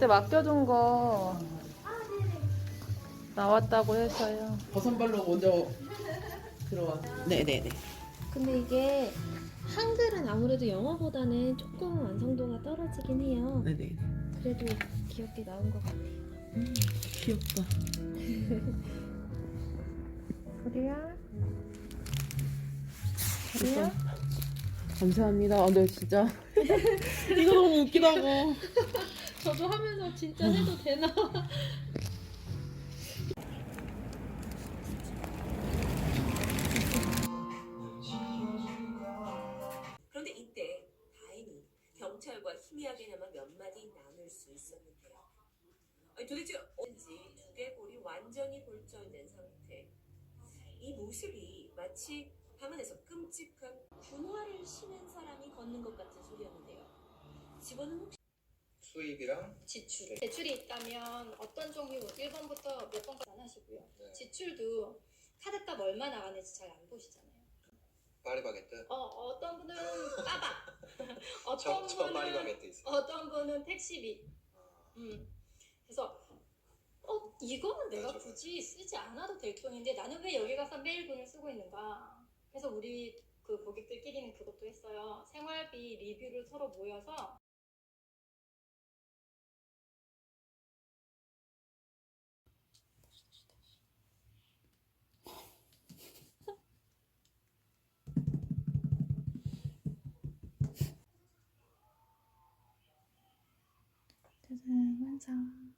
그때 맡겨둔 거 나왔다고 해서요. 버선발로 먼저 들어와. 네네네. 근데 이게 한글은 아무래도 영어보다는 조금 완성도가 떨어지긴 해요. 네네. 그래도 귀엽게 나온 것 같아요. 귀엽다. 우리야. 우리야. 감사합니다. 아, 네 진짜 이거 너무 웃기다고. 저도 하면서 진짜 해도 되나? 그런데 이때 다행히 경찰과 희미하게나마 몇 마디 나눌 수 있었는데요. 아니, 도대체 어쩐지 두개골이 완전히 골절된 상태. 이 모습이 마치 화면에서 끔찍한 분화를 신은 사람이 걷는 것 같은 소리였는데요. 직원은 혹시 수입이랑 지출. 대출이 있다면 어떤 종류 1번부터 몇 번까지 안 하시고요. 네. 지출도 카드값 얼마 나가는지 잘 안 보시잖아요. 파리바게뜨 어, 어떤 분은 까박, 어떤 저, 저 분은 파리바게뜨 있어요 어떤 분은 택시비. 아, 음. 그래서 어 이거는 내가 맞아, 굳이 쓰지 않아도 될 돈인데 나는 왜 여기 가서 매일 돈을 쓰고 있는가? 그래서 우리 그 고객들끼리는 그것도 했어요. 생활비 리뷰를 서로 모여서 짜잔, 완성.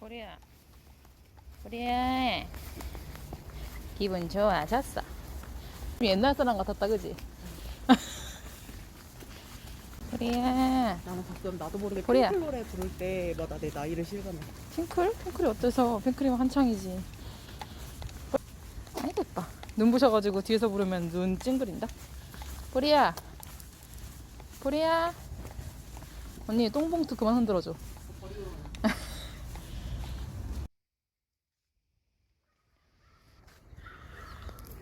우리야. 우리야. 기분 좋아졌어. 옛날 사람 같았다, 그지? 우리야. 나는 가끔 나도 모르게 코리아. 핑클 노래 부를 때마다 내 나이를 실감해. 핑클? 핑클이 어때서? 핑클이면 한창이지. 아이고, 예뻐. 눈부셔가지고 뒤에서 부르면 눈 찡그린다. 보리야. 보리야. 언니, 똥봉투 그만 흔들어줘.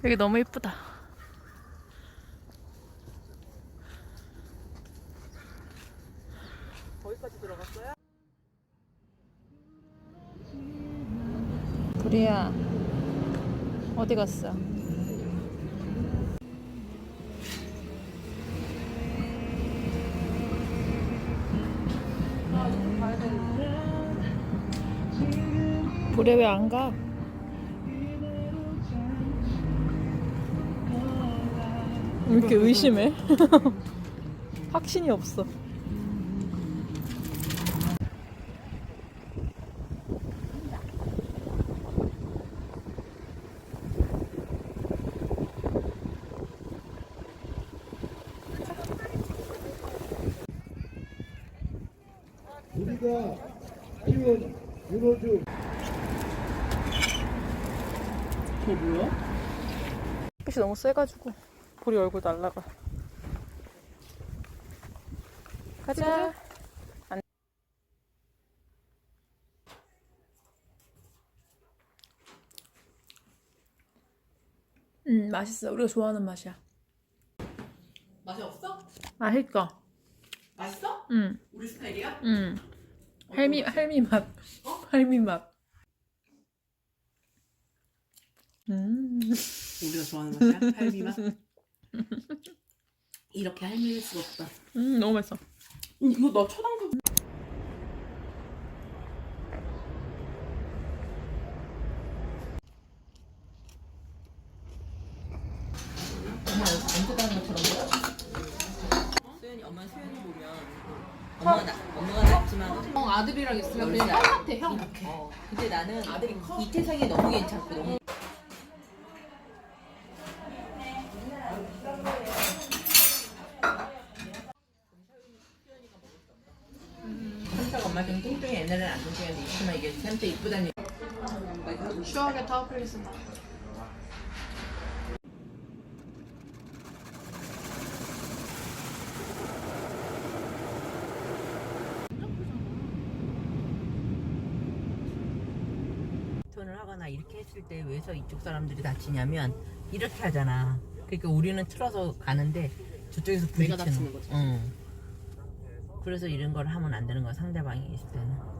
여기 너무 예쁘다. 거기까지 들어갔어요? 보리야. 어디 갔어? 보리 왜안 가? 이렇게 의심해? 확신이 없어. 우리가 지원 윤호중 저 뭐야? 햇빛이 너무 세가지고 보리 얼굴 날라가. 가자. 안... 음 맛있어. 우리가 좋아하는 맛이야. 맛이 없어? 맛있어. 맛있어? 응, 우리 스타일이야? 응. 할미 할미 맛. 할미 맛. 음. 우리가 좋아하는 맛이야? 할미 맛? 이렇게 할미일 수가 없다. 음 너무 맛있어. 이거 나 초당도 수연이 엄마 수연이 보면 엄마가 나, 엄마가 낳지만 형 아들이랑 있으면 그냥 형 같아 형. 어 근데 나는 아들이 이태성이 너무 괜찮고 너무 삼사가 엄마 좀 뚱뚱해 옛날에는 안 뚱뚱했는데 이게 삼사 이쁘다니 추억의 타워플리스. 턴을 하거나 이렇게 했을 때 왜서 이쪽 사람들이 다치냐면 이렇게 하잖아 그러니까 우리는 틀어서 가는데 저쪽에서 부딪히는 거지. 응. 그래서 이런 걸 하면 안 되는 거야 상대방이 있을 때는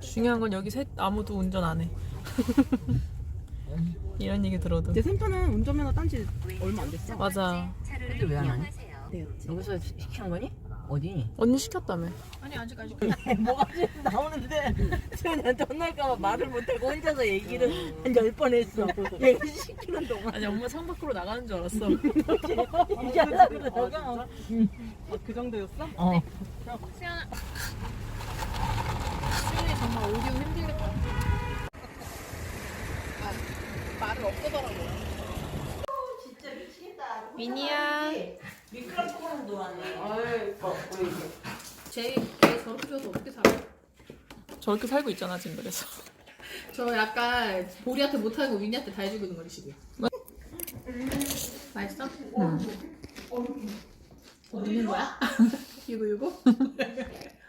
중요한 건 여기 셋 아무도 운전 안 해. 이런 얘기 들어도. 내 샘터는 운전면허 딴지 얼마 안 됐어. 맞아. 근데 왜 안 하니? 여기서 시- 시키는 거니? 어디? 언니 시켰다며. 뭐가 지금 나오는데 수현이한테 혼날까봐 말을 못하고 혼자서 얘기를 한 열 번 했어 얘가 시키는 동안 아니 엄마 창 밖으로 나가는 줄 알았어. 얘기하려고 그러다가 그 정도였어? 어. 수현이 정말 오디오 힘들겠다. 아, 말을 없애더라고요. 미니야. 미끄럼틀하는 동안에 아이, 어, 왜 이게? 쟤 저렇게 줘서 어떻게 살아? 저렇게 살고 있잖아 지금 그래서. 저 약간 보리한테 못하는 거 윈니한테 다 해주고 있는 거리시고요. 맛있어? 응. 먹는 거야? 이거 이거?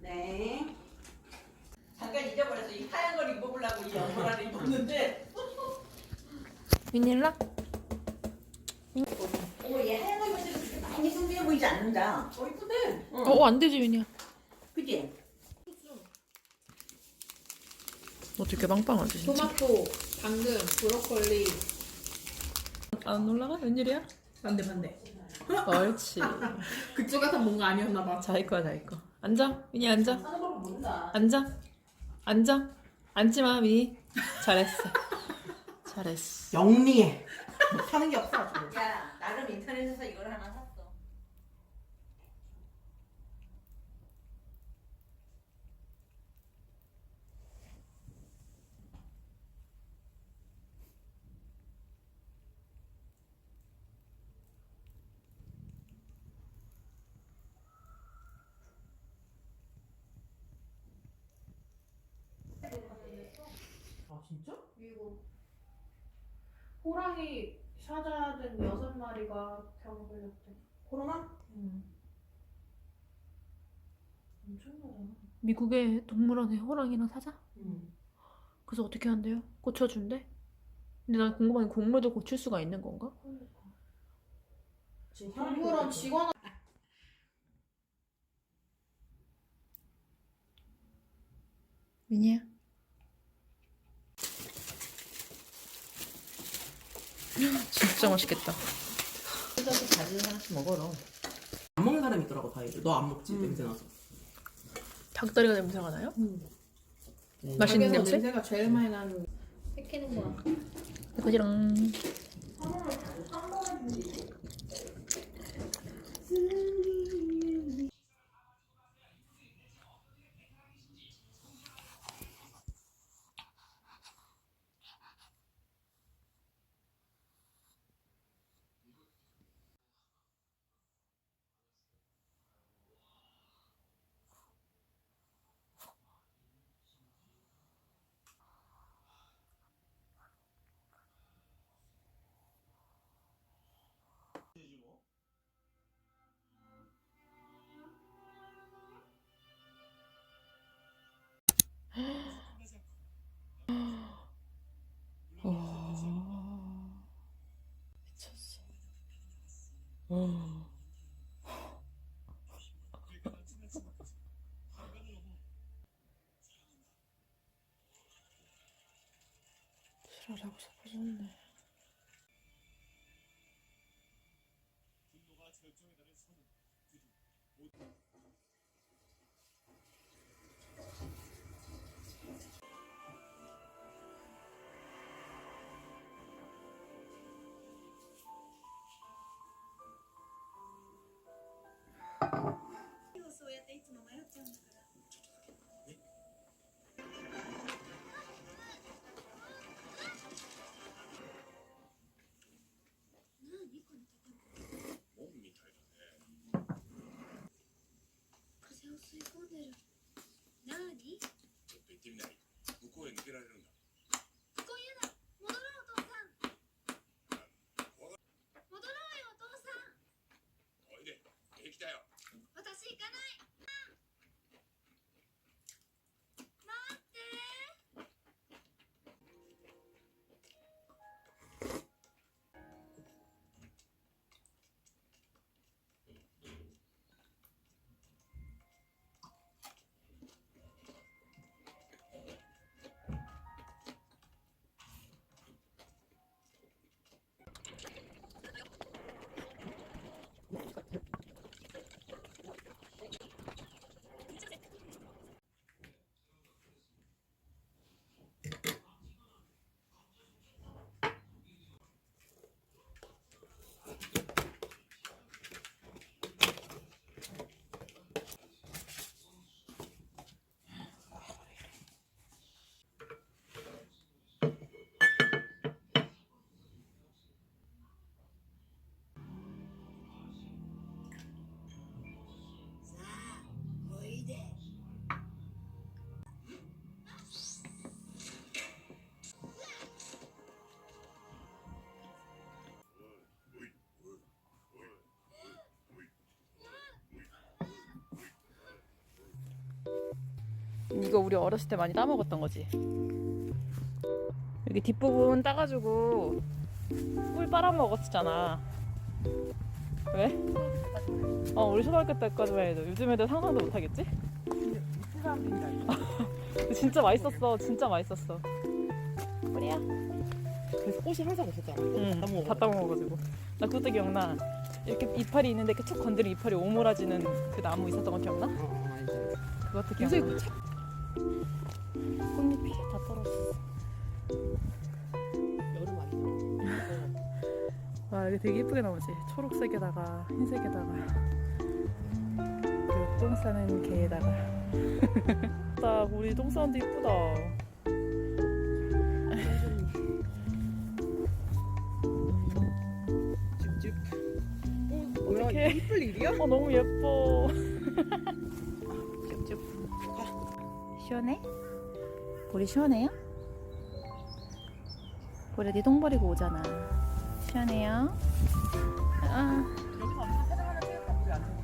네 잠깐 잊어버렸어 이 하얀 걸 입어보려고 이 연보라를 입었는데 미니라? 어머 얘 하얀 거 입었을 때 그렇게 많이 성비해 보이지 않는다 어 이쁘대 어안 되지 미니야. 그지? 어떻게 빵빵하지 진짜. 토마토, 당근, 브로콜리. 안 올라가? 웬일이야? 반대 반대. 옳지. 그쪽에선 뭔가 아니었나 봐. 자기 거야 자기 거. 앉아 미니 앉아. 앉아. 앉아. 앉지 마 미니. 잘했어. 잘했어. 영리해. 못하는 게 없어. 야 나름 인터넷에서 이걸 하나 샀어 아 진짜? 이거 호랑이 사자등 여섯 마리가 병 걸렸대. 코로나? 응. 엄청나잖아. 미국의 동물원에 호랑이랑 사자? 응. 그래서 어떻게 한대요? 고쳐준대? 근데 난 궁금한 게 곡물도 고칠 수가 있는 건가? 동물원 직원 미니야. 진짜 맛있겠다. 뜯어서 자주 하나씩 먹어라 안 먹는 사람 있더라고 다이를. 너 안 먹지 냄새 나서. 닭다리가 냄새가 나요? 네. 맛있는 냄새? 냄새가 제일 많이 나는. 뺏기는 거야. 거지랑 지랄하고 싶어졌네. 이거 우리 어렸을 때 많이 따먹었던 거지. 여기 뒷부분 따가지고 꿀 빨아먹었잖아. 왜? 어, 우리 초등학교 때까지만 해도 요즘 애들 상상도 못하겠지? 진짜 맛있었어. 진짜 맛있었어. 우리야. 그래서 꽃이 항상 없었잖아. 응, 다 먹어. 다 따먹어가지고. 나 그것도 기억나. 이렇게 이파리 있는데 이렇게 툭 건드리면 이파리 오므라지는 그 나무 있었던 거 기억나? 어, 알지. 그것도 요새 기억나. 그 차... 꽃잎이 다 떨어졌어. 여름 아니잖아. 와 이게 되게 예쁘게 나오지 초록색에다가 흰색에다가 그리고 똥 싸는 개에다가 딱 우리 똥 싸는데 이쁘다 찝찝. 어, 어떡해. 뭐야? 이쁠 일이야? 어 너무 예뻐 쭉 시원해? 볼이 시원해요? 볼에 네똥 버리고 오잖아 시원해요? 아?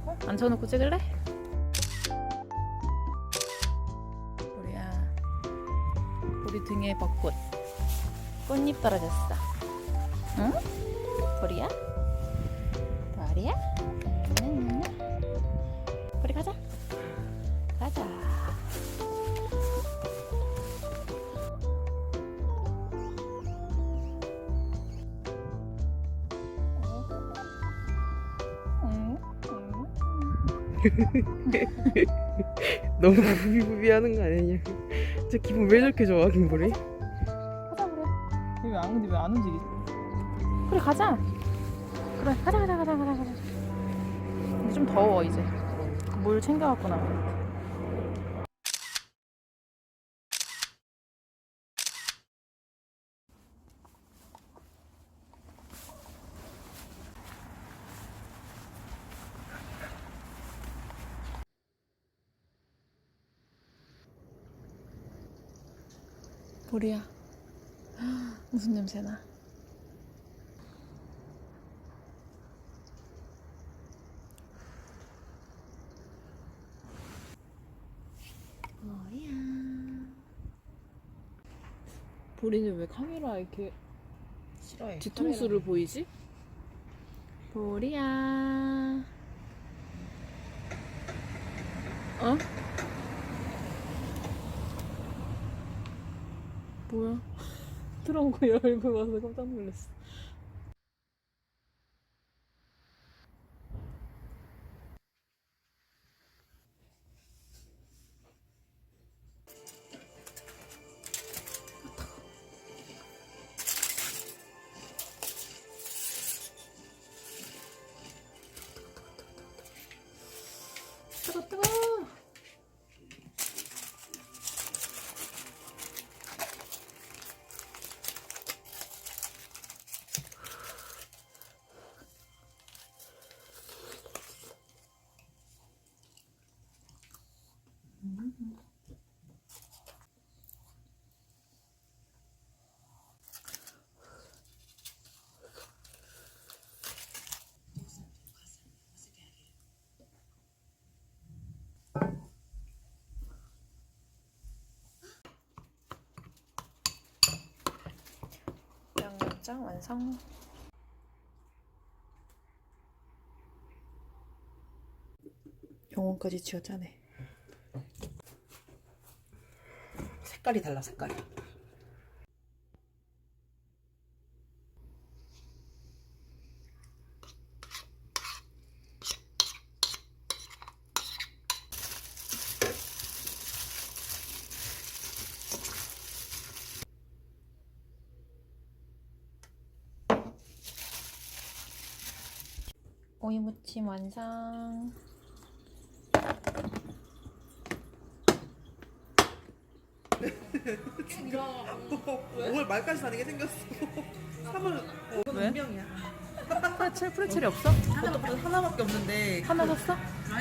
우리? 앉혀놓고 찍을래? 보리야 보리 등에 벚꽃 꽃잎 떨어졌어 응? 보리야? 보리야? 너무 부비부비하는 거 아니냐? 저 기분 왜 저렇게 좋아 김보리? 가자 그래. 왜안 근데 왜 안 움직이지? 그래 가자. 그래 가자 가자 가자 가자 가자. 좀 더워 이제. 물 챙겨갖고 나 보리야. 무슨 냄새나? 보리야. 보리는 왜 카메라 이렇게 싫어해. 뒤통수를 보이지? 보리야. 어? 뭐야? 거 열고 와서 깜짝 놀랐어. 양념장 완성. 영혼까지 쥐어 짜네. 색깔이 달라 색깔이. 오이 무침 완성. 올 말까지 사는 게 생겼어. 3월 왜? 명이야. 프레첼 프레첼이 없어? 하나 하나밖에 없는데 하나 샀어?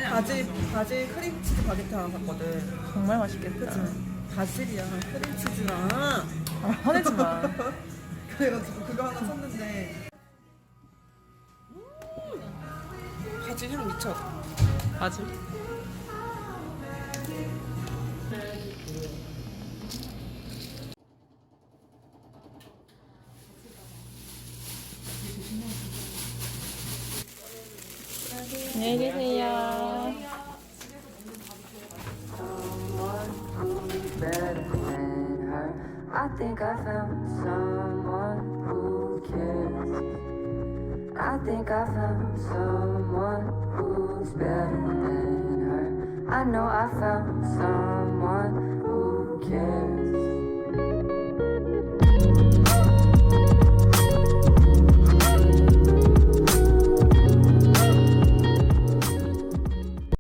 바질 바질 크림치즈 바게트 하나 샀거든. 정말 맛있겠다. 바질이랑 크림치즈랑 아, 화내지 마. 그래가지고 그거 하나 샀는데 바질 향 미쳐. 맞아. 안녕히 계세요. I think I found someone who cares. I think I found someone know I found